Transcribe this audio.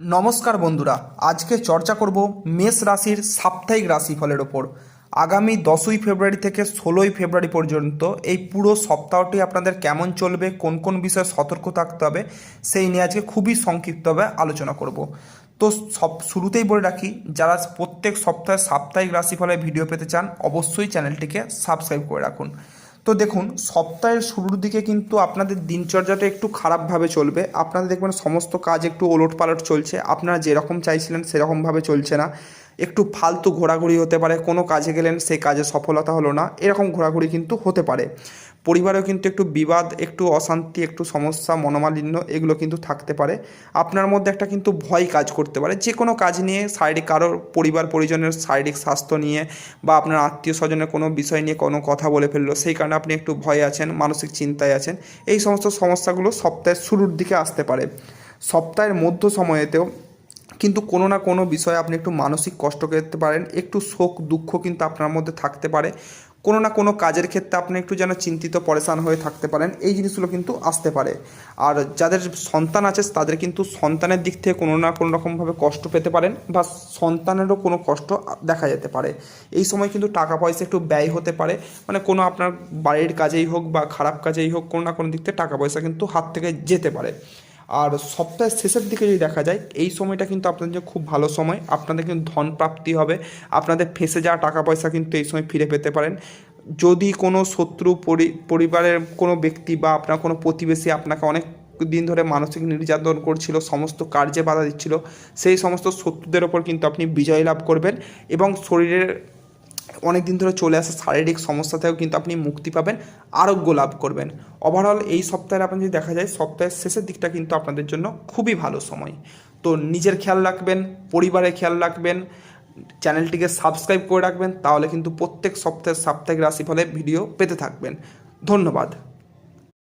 নমস্কার বন্ধুরা, আজকে চর্চা করব মেষ রাশির সাপ্তাহিক রাশিফলের ওপর। আগামী দশই ফেব্রুয়ারি থেকে ষোলোই ফেব্রুয়ারি পর্যন্ত এই পুরো সপ্তাহটি আপনাদের কেমন চলবে, কোন কোন বিষয়ে সতর্ক থাকতে হবে, সেই নিয়ে আজকে খুবই সংক্ষিপ্তভাবে আলোচনা করব। তো সব শুরুতেই বলে রাখি, যারা প্রত্যেক সপ্তাহে সাপ্তাহিক রাশিফলের ভিডিও পেতে চান, অবশ্যই চ্যানেলটিকে সাবস্ক্রাইব করে রাখুন। তো দেখুন, সপ্তাহের শুরুর দিকে কিন্তু আপনাদের দিনচর্যাটা একটু খারাপভাবে চলবে। আপনাদের দেখবেন সমস্ত কাজ একটু ওলট পালট চলছে। আপনারা যেরকম চাইছিলেন সেরকমভাবে চলছে না। একটু ফালতু ঘোরাঘুরি হতে পারে, কোনো কাজে গেলেন সেই কাজে সফলতা হলো না, এরকম ঘোরাঘুরি কিন্তু হতে পারে। পরিবারেও কিন্তু একটু বিবাদ, একটু অশান্তি, একটু সমস্যা, মনোমালিন্য এগুলো কিন্তু থাকতে পারে। আপনার মধ্যে একটা কিন্তু ভয় কাজ করতে পারে, যে কোনো কাজ নিয়ে শারীরিক কারোর পরিবার পরিজনের শারীরিক স্বাস্থ্য নিয়ে বা আপনার আত্মীয় স্বজনের কোনো বিষয় নিয়ে কোনো কথা বলে ফেলল, সেই কারণে আপনি একটু ভয়ে আছেন, মানসিক চিন্তায় আছেন, এই সমস্ত সমস্যাগুলো সপ্তাহের শুরুর দিকে আসতে পারে। সপ্তাহের মধ্য সময়েতেও কিন্তু কোনো না কোনো বিষয়ে আপনি একটু মানসিক কষ্ট পেতে পারেন, একটু শোক, দুঃখ কিন্তু আপনার মধ্যে থাকতে পারে। কোনো না কোনো কাজের ক্ষেত্রে আপনি একটু যেন চিন্তিত, পরেশান হয়ে থাকতে পারেন, এই জিনিসগুলো কিন্তু আসতে পারে। আর যাদের সন্তান আছে, তাদের কিন্তু সন্তানের দিক থেকে কোনো না কোনো রকমভাবে কষ্ট পেতে পারেন বা সন্তানেরও কোনো কষ্ট দেখা যেতে পারে। এই সময় কিন্তু টাকা পয়সা একটু ব্যয় হতে পারে। মানে কোনো আপনার বাড়ির কাজেই হোক বা খারাপ কাজেই হোক, কোনো না কোনো দিক থেকে টাকা পয়সা কিন্তু হাত থেকে যেতে পারে। আর সপ্তাহের শেষের দিকে যদি দেখা যায়, এই সময়টা কিন্তু আপনাদের জন্য খুব ভালো সময়। আপনাদের কিন্তু ধন প্রাপ্তি হবে। আপনাদের ফেসে যাওয়া টাকা পয়সা কিন্তু এই সময় ফিরে পেতে পারেন। যদি কোনো শত্রু পরি- পরিবারের কোনো ব্যক্তি বা আপনার কোনো প্রতিবেশী আপনাকে অনেক দিন ধরে মানসিক নির্যাতন করছিল, সমস্ত কার্যে বাধা দিচ্ছিল, সেই সমস্ত শত্রুদের ওপর কিন্তু আপনি বিজয় লাভ করবেন এবং শরীরের অনেক দিন ধরে চলে আসা শারীরিক সমস্যা থেকেও কিন্তু আপনি মুক্তি পাবেন, আরোগ্য লাভ করবেন। ওভারঅল এই সপ্তাহে আপনি যদি দেখা যায়, সপ্তাহের শেষের দিকটা কিন্তু আপনাদের জন্য খুবই ভালো সময়। তো নিজের খেয়াল রাখবেন, পরিবারের খেয়াল রাখবেন, চ্যানেলটিকে সাবস্ক্রাইব করে রাখবেন, তাহলে কিন্তু প্রত্যেক সপ্তাহের সাপ্তাহিক রাশিফলে ভিডিও পেতে থাকবেন। ধন্যবাদ।